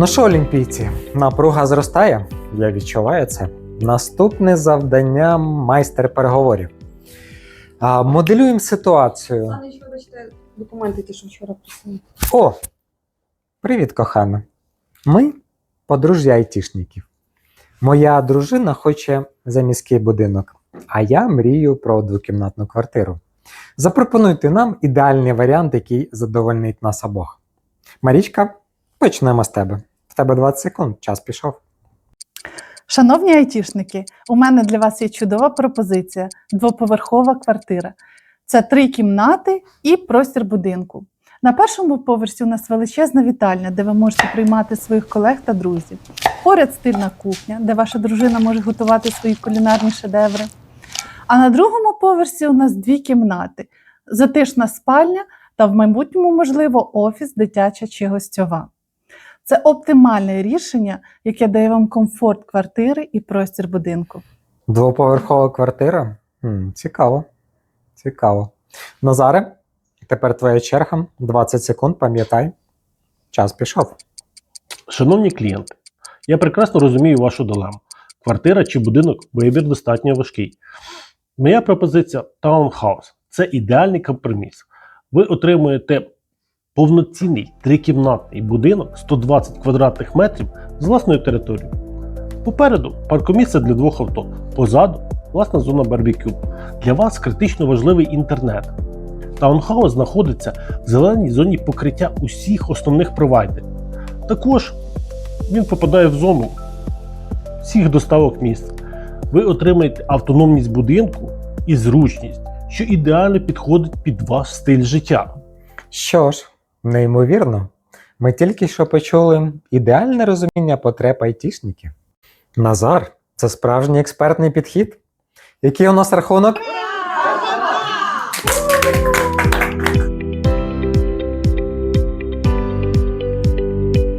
Ну що, олімпійці, напруга зростає, я відчуваю це. Наступне завдання майстер переговорів. А, моделюємо ситуацію. Саныч, вибачте, документи ті, що вчора присунули. О! Привіт, кохана. Ми подружжя айтішників. Моя дружина хоче за міський будинок, а я мрію про двокімнатну квартиру. Запропонуйте нам ідеальний варіант, який задовольнить нас обох. Марічка, почнемо з тебе. Тебе 20 секунд, час пішов. Шановні айтішники, у мене для вас є чудова пропозиція: двоповерхова квартира. Це три кімнати і простір будинку. На першому поверсі у нас величезна вітальня, де ви можете приймати своїх колег та друзів. Поряд стильна кухня, де ваша дружина може готувати свої кулінарні шедеври. А на другому поверсі у нас дві кімнати: затишна спальня та в майбутньому, можливо, офіс, дитяча чи гостьова. Це оптимальне рішення, яке дає вам комфорт квартири і простір будинку. Двоповерхова квартира? Хм, цікаво. Цікаво. Назаре, тепер твоя черга. 20 секунд, пам'ятай. Час пішов. Шановні клієнти, я прекрасно розумію вашу дилему. Квартира чи будинок вибір достатньо важкий. Моя пропозиція таунхаус це ідеальний компроміс. Ви отримуєте повноцінний трикімнатний будинок 120 квадратних метрів з власною територією. Попереду паркомісце для двох авто, позаду власна зона барбекю. Для вас критично важливий інтернет. Таунхаус знаходиться в зеленій зоні покриття усіх основних провайдерів. Також він попадає в зону всіх доставок міст. Ви отримаєте автономність будинку і зручність, що ідеально підходить під ваш стиль життя. Що ж, неймовірно, ми тільки що почули ідеальне розуміння потреб айтішників. Назар, це справжній експертний підхід. Який у нас рахунок?